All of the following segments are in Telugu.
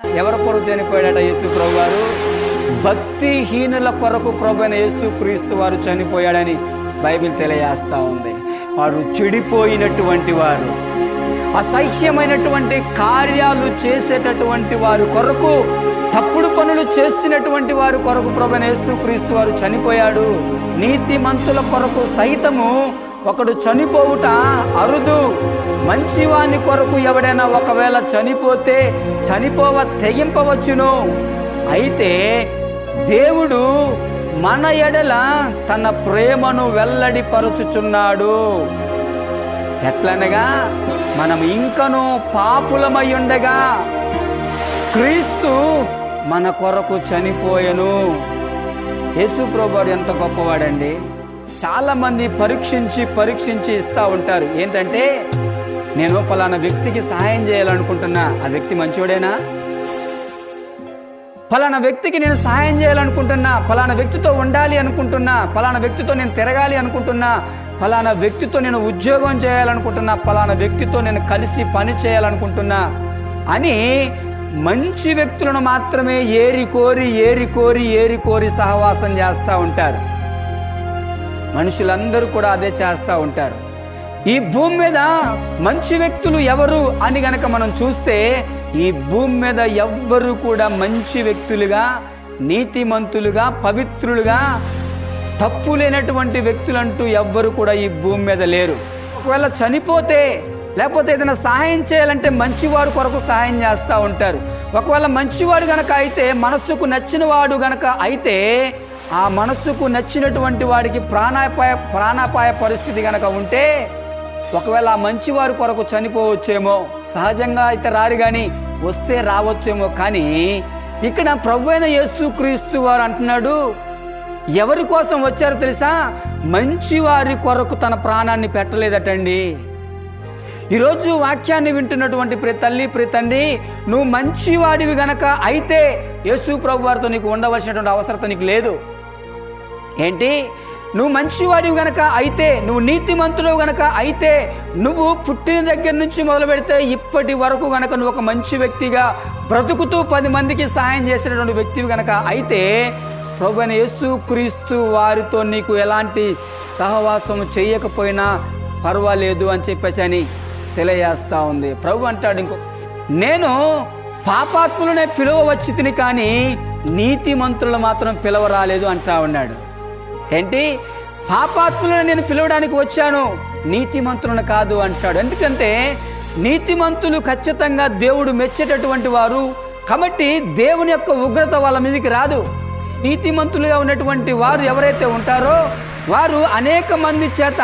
ఎవరి కొరకు చనిపోయాడట యేసు ప్రభు వారు భక్తిహీనుల కొరకు ప్రభు అయిన యేసు క్రీస్తు వారు చనిపోయాడని బైబిల్ తెలియజేస్తూ ఉంది. వారు చెడిపోయినటువంటి వారు. అసహ్యమైనటువంటి కార్యాలు చేసేటటువంటి వారు కొరకు తప్పుడు పనులు చేస్తున్నటువంటి వారు కొరకు ప్రభు యేసు క్రీస్తు వారు చనిపోయాడు. నీతి మంతుల కొరకు సైతము ఒకడు చనిపోవుట అరుదు. మంచివాని కొరకు ఎవడైనా ఒకవేళ చనిపోతే చనిపోవ తెగింపవచ్చును. అయితే దేవుడు మన ఎడల తన ప్రేమను వెల్లడిపరుచుచున్నాడు. ఎట్లనగా మనం ఇంకను పాపులమై ఉండగా క్రీస్తు మన కొరకు చనిపోయెను. యేసు ఎంత గొప్పవాడండి. చాలామంది పరీక్షించి పరీక్షించి ఇస్తూ ఉంటారు. ఏంటంటే నేను పలానా వ్యక్తికి సహాయం చేయాలనుకుంటున్నా. ఆ వ్యక్తి మంచివాడేనా ఫలానా వ్యక్తికి నేను సహాయం చేయాలనుకుంటున్నా. ఫలానా వ్యక్తితో ఉండాలి అనుకుంటున్నా. ఫలానా వ్యక్తితో నేను తిరగాలి అనుకుంటున్నా. ఫలానా వ్యక్తితో నేను ఉద్యోగం చేయాలనుకుంటున్నా. ఫలానా వ్యక్తితో నేను కలిసి పని చేయాలనుకుంటున్నా. అని మంచి వ్యక్తులను మాత్రమే ఏరి కోరి ఏరి కోరి ఏరి కోరి సహవాసం చేస్తూ ఉంటారు. మనుషులందరూ కూడా అదే చేస్తూ ఉంటారు. ఈ భూమి మీద మంచి వ్యక్తులు ఎవరు అని గనక మనం చూస్తే ఈ భూమి మీద ఎవ్వరు కూడా మంచి వ్యక్తులుగా నీతిమంతులుగా పవిత్రులుగా తప్పు లేనటువంటి వ్యక్తులంటూ ఎవ్వరు కూడా ఈ భూమి మీద లేరు. ఒకవేళ చనిపోతే లేకపోతే ఏదైనా సహాయం చేయాలంటే మంచివారు కొరకు సహాయం చేస్తూ ఉంటారు. ఒకవేళ మంచివాడు గనక అయితే మనస్సుకు నచ్చిన వాడు గనక అయితే ఆ మనస్సుకు నచ్చినటువంటి వాడికి ప్రాణాపాయ ప్రాణాపాయ పరిస్థితి గనక ఉంటే ఒకవేళ ఆ మంచివారి కొరకు చనిపోవచ్చేమో సహజంగా అయితే రారు కానీ వస్తే రావచ్చేమో కానీ ఇక్కడ ప్రభు అయిన యేసు క్రీస్తు వారు అంటున్నాడు ఎవరి కోసం వచ్చారో తెలుసా? మంచివారి కొరకు తన ప్రాణాన్ని పెట్టలేదటండి. ఈరోజు వాక్యాన్ని వింటున్నటువంటి ప్రతి తల్లి ప్రతి తండ్రి నువ్వు మంచివాడివి గనక అయితే యేసు ప్రభు వారితో నీకు ఉండవలసినటువంటి అవసరత నీకు లేదు. ఏంటి? నువ్వు మంచివాడివి గనక అయితే నువ్వు నీతిమంతుడు గనక అయితే నువ్వు పుట్టిన దగ్గర నుంచి మొదలు పెడితే ఇప్పటి వరకు గనక నువ్వు ఒక మంచి వ్యక్తిగా బ్రతుకుతూ పది మందికి సహాయం చేసినటువంటి వ్యక్తివి గనక అయితే ప్రభుని యేసు క్రీస్తు వారితో నీకు ఎలాంటి సహవాసం చేయకపోయినా పర్వాలేదు అని చెప్పేసి అని తెలియజేస్తూ ఉంది. ప్రభు అంటాడు ఇంకో నేను పాపాత్ములనే పిలువవచ్చి తిని కానీ నీతిమంతులు మాత్రం పిలవరాలేదు అంటా ఉన్నాడు. ఏంటి? పాపాత్ములను నేను పిలవడానికి వచ్చాను. నీతిమంతులను కాదు అంటాడు. ఎందుకంటే నీతిమంతులు ఖచ్చితంగా దేవుడు మెచ్చేటటువంటి వారు. కాబట్టి దేవుని యొక్క ఉగ్రత వాళ్ళ మీదకి రాదు. నీతిమంతులుగా ఉన్నటువంటి వారు ఎవరైతే ఉంటారో వారు అనేక మంది చేత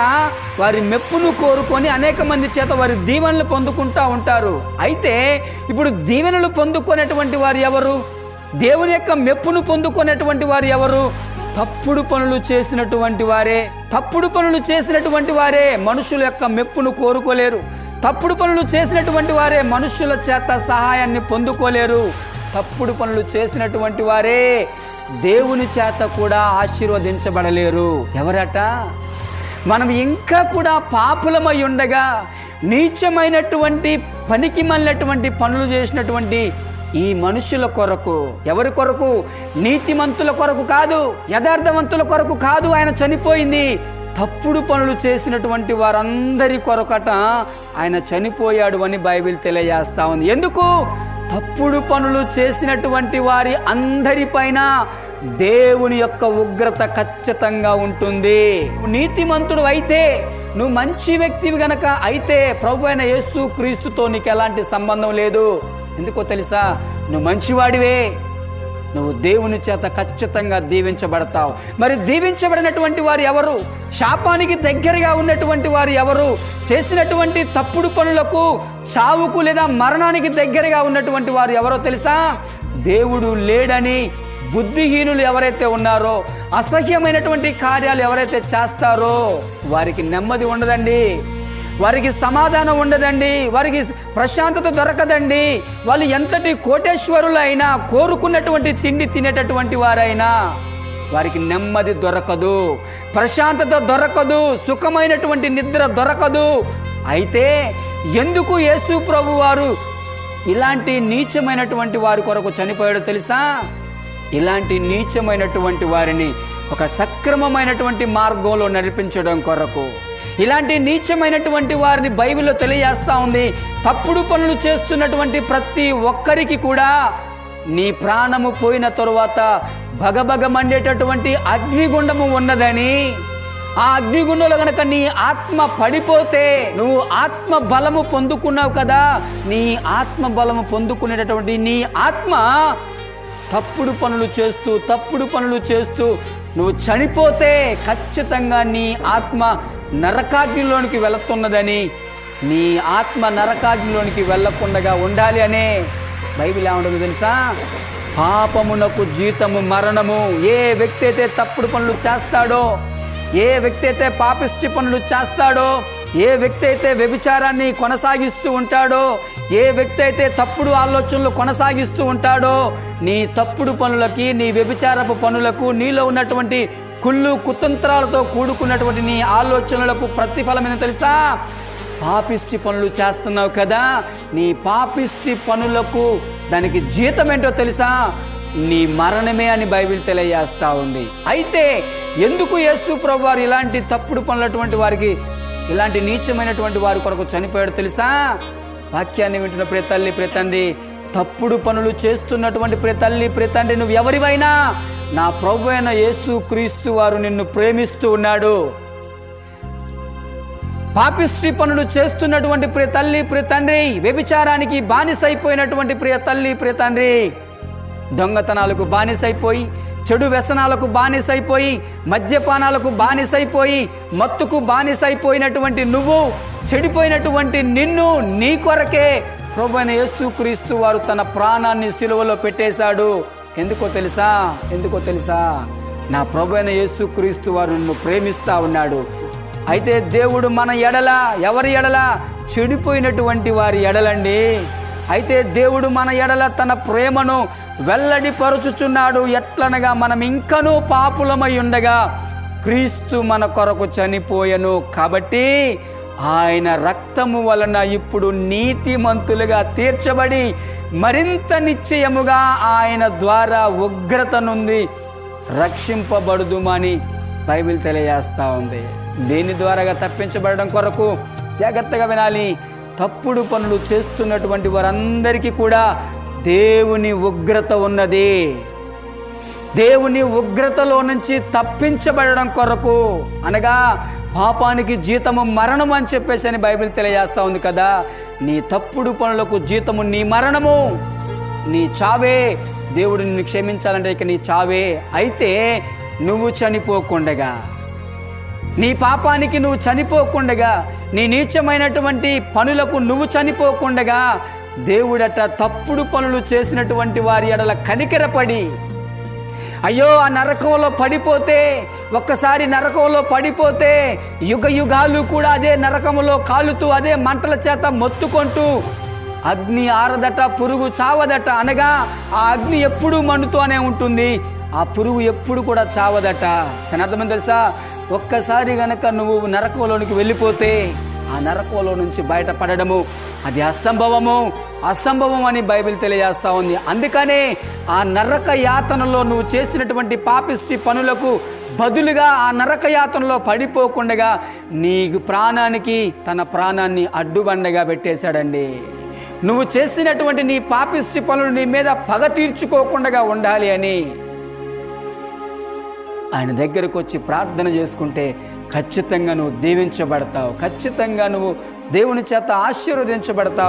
వారి మెప్పును కోరుకొని అనేక మంది చేత వారి దీవెనలు పొందుకుంటా ఉంటారు. అయితే ఇప్పుడు దీవెనలు పొందుకునేటువంటి వారు ఎవరు? దేవుని యొక్క మెప్పును పొందుకునేటువంటి వారు ఎవరు? తప్పుడు పనులు చేసినటువంటి వారే తప్పుడు పనులు చేసినటువంటి వారే మనుషుల యొక్క మెప్పును కోరుకోలేరు. తప్పుడు పనులు చేసినటువంటి వారే మనుషుల చేత సహాయాన్ని పొందుకోలేరు. తప్పుడు పనులు చేసినటువంటి వారే దేవుని చేత కూడా ఆశీర్వదించబడలేరు. ఎవరట? మనం ఇంకా కూడా పాపులమై ఉండగా నీచమైనటువంటి పనికి మళ్ళినటువంటి పనులు చేసినటువంటి ఈ మనుషుల కొరకు ఎవరి కొరకు? నీతిమంతుల కొరకు కాదు యథార్థవంతుల కొరకు కాదు ఆయన చనిపోయింది. తప్పుడు పనులు చేసినటువంటి వారందరి కొరకట ఆయన చనిపోయాడు అని బైబిల్ తెలియజేస్తా ఉంది. ఎందుకు? తప్పుడు పనులు చేసినటువంటి వారి అందరిపైన దేవుని యొక్క ఉగ్రత ఖచ్చితంగా ఉంటుంది. నీతిమంతుడు అయితే నువ్వు మంచి వ్యక్తివి గనక అయితే ప్రభు అయిన యేసు క్రీస్తుతో నీకు ఎలాంటి సంబంధం లేదు. ఎందుకో తెలుసా? నువ్వు మంచివాడివే. నువ్వు దేవుని చేత ఖచ్చితంగా దీవించబడతావు. మరి దీవించబడినటువంటి వారు ఎవరు? శాపానికి దగ్గరగా ఉన్నటువంటి వారు ఎవరు? చేసినటువంటి తప్పుడు పనులకు చావుకు లేదా మరణానికి దగ్గరగా ఉన్నటువంటి వారు ఎవరో తెలుసా? దేవుడు లేడని బుద్ధిహీనులు ఎవరైతే ఉన్నారో అసహ్యమైనటువంటి కార్యాలు ఎవరైతే చేస్తారో వారికి నెమ్మది ఉండదండి. వారికి సమాధానం ఉండదండి వారికి ప్రశాంతత దొరకదండి. వాళ్ళు ఎంతటి కోటేశ్వరులు అయినా కోరుకున్నటువంటి తిండి తినేటటువంటి వారైనా వారికి నెమ్మది దొరకదు ప్రశాంతత దొరకదు సుఖమైనటువంటి నిద్ర దొరకదు. అయితే ఎందుకు యేసు ప్రభు వారు ఇలాంటి నీచమైనటువంటి వారి కొరకు చనిపోయాడో తెలుసా? ఇలాంటి నీచమైనటువంటి వారిని ఒక సక్రమమైనటువంటి మార్గంలో నడిపించడం కొరకు. ఇలాంటి నీచమైనటువంటి వారిని బైబిల్లో తెలియజేస్తూ ఉంది. తప్పుడు పనులు చేస్తున్నటువంటి ప్రతి ఒక్కరికి కూడా నీ ప్రాణము పోయిన తరువాత భగభగ మండేటటువంటి అగ్నిగుండము ఉన్నదని ఆ అగ్నిగుండంలో గనక నీ ఆత్మ పడిపోతే నువ్వు ఆత్మ బలము పొందుకున్నావు కదా. నీ ఆత్మ బలము పొందుకునేటటువంటి నీ ఆత్మ తప్పుడు పనులు చేస్తూ తప్పుడు పనులు చేస్తూ నువ్వు చనిపోతే ఖచ్చితంగా నీ ఆత్మ నరకాగ్నిలోనికి వెళుతున్నదని నీ ఆత్మ నరకాగ్నిలోనికి వెళ్ళకుండా ఉండాలి అనే బైబిల్ ఏమంటుంది తెలుసా? పాపమునకు జీతము మరణము ఏ వ్యక్తి అయితే తప్పుడు పనులు చేస్తాడో ఏ వ్యక్తి అయితే పాపిష్టి పనులు చేస్తాడో ఏ వ్యక్తి అయితే వ్యభిచారాన్ని కొనసాగిస్తూ ఉంటాడో ఏ వ్యక్తి అయితే తప్పుడు ఆలోచనలు కొనసాగిస్తూ ఉంటాడో నీ తప్పుడు పనులకి నీ వ్యభిచారపు పనులకు నీలో ఉన్నటువంటి కుళ్ళు కుతంత్రాలతో కూడుకున్నటువంటి నీ ఆలోచనలకు ప్రతిఫలమైన తెలుసా? పాపిష్టి పనులు చేస్తున్నావు కదా నీ పాపిష్టి పనులకు దానికి జీతం ఏంటో తెలుసా? నీ మరణమే అని బైబిల్ తెలియజేస్తూ ఉంది. అయితే ఎందుకు యేసు ప్రభు వారు ఇలాంటి తప్పుడు పనులటువంటి వారికి ఇలాంటి నీచమైనటువంటి వారి కొరకు చనిపోయాడు తెలుసా? వాక్యాన్ని వింటున్న ప్రతల్లి తల్లి తప్పుడు పనులు చేస్తున్నటువంటి ప్రతల్లి తల్లి నువ్వు ఎవరివైనా నా ప్రభు అయిన యేసు క్రీస్తు వారు నిన్ను ప్రేమిస్తూ ఉన్నాడు. పాపిస్త్రీ పనులు చేస్తున్నటువంటి ప్రియ తల్లి ప్రియ తండ్రి వ్యభిచారానికి బానిసైపోయినటువంటి ప్రియ తల్లి ప్రియ తండ్రి దొంగతనాలకు బానిసైపోయి చెడు వ్యసనాలకు బానిసైపోయి మద్యపానాలకు బానిసైపోయి మత్తుకు బానిసైపోయినటువంటి నువ్వు చెడిపోయినటువంటి నిన్ను నీ కొరకే ప్రభువైన యేసుక్రీస్తు వారు తన ప్రాణాన్ని సిలువలో పెట్టేశాడు. ఎందుకో తెలుసా? ఎందుకో తెలుసా? నా ప్రభువైన యేసుక్రీస్తు వారు నన్ను ప్రేమిస్తూ ఉన్నాడు. అయితే దేవుడు మన ఎడల ఎవరి ఎడల? చెడిపోయినటువంటి వారి ఎడలండి. అయితే దేవుడు మన ఎడల తన ప్రేమను వెల్లడిపరుచుచున్నాడు. ఎట్లనగా మనం ఇంకనూ పాపులమై ఉండగా క్రీస్తు మన కొరకు చనిపోయను. కాబట్టి ఆయన రక్తము వలన ఇప్పుడు నీతిమంతులుగా తీర్చబడి మరింత నిశ్చయముగా ఆయన ద్వారా ఉగ్రత నుండి రక్షింపబడుదుమని బైబిల్ తెలియజేస్తూ ఉంది. దేని ద్వారాగా తప్పించబడడం కొరకు జాగ్రత్తగా వినాలి. తప్పుడు పనులు చేస్తున్నటువంటి వారందరికీ కూడా దేవుని ఉగ్రత ఉన్నది. దేవుని ఉగ్రతలో నుంచి తప్పించబడడం కొరకు అనగా పాపానికి జీతము మరణం అని చెప్పేసి అని బైబిల్ తెలియజేస్తూ ఉంది కదా. నీ తప్పుడు పనులకు జీతము నీ మరణము. నీ చావే దేవుడు నిన్ను క్షమించాలంటే ఇక నీ చావే. అయితే నువ్వు చనిపోకుండగా నీ పాపానికి నువ్వు చనిపోకుండగా నీ నీచమైనటువంటి పనులకు నువ్వు చనిపోకుండగా దేవుడట తప్పుడు పనులు చేసినటువంటి వారి ఎడల కనికరపడి అయ్యో ఆ నరకంలో పడిపోతే ఒక్కసారి నరకంలో పడిపోతే యుగ యుగాలు కూడా అదే నరకంలో కాలుతూ అదే మంటల చేత మొత్తుకుంటూ అగ్ని ఆరదట పురుగు చావదట అనగా ఆ అగ్ని ఎప్పుడూ మండుతూనే ఉంటుంది. ఆ పురుగు ఎప్పుడు కూడా చావదట. దాని అర్థమని తెలుసా? ఒక్కసారి గనక నువ్వు నరకంలోనికి వెళ్ళిపోతే ఆ నరకంలో నుంచి బయటపడడము. అది అసంభవము. అసంభవం అని బైబిల్ తెలియజేస్తా ఉంది. అందుకనే ఆ నరక యాతనలో నువ్వు చేసినటువంటి పాపిష్టి పనులకు బదులుగా ఆ నరక యాతనలో పడిపోకుండా నీకు ప్రాణానికి తన ప్రాణాన్ని అడ్డుబండగా పెట్టేశాడండి. నువ్వు చేసినటువంటి నీ పాపిష్టి పనులు నీ మీద పగ తీర్చుకోకుండా ఉండాలి అని ఆయన దగ్గరకు వచ్చి ప్రార్థన చేసుకుంటే ఖచ్చితంగా నువ్వు దీవించబడతావు. ఖచ్చితంగా నువ్వు దేవుని చేత ఆశీర్వదించబడతావు.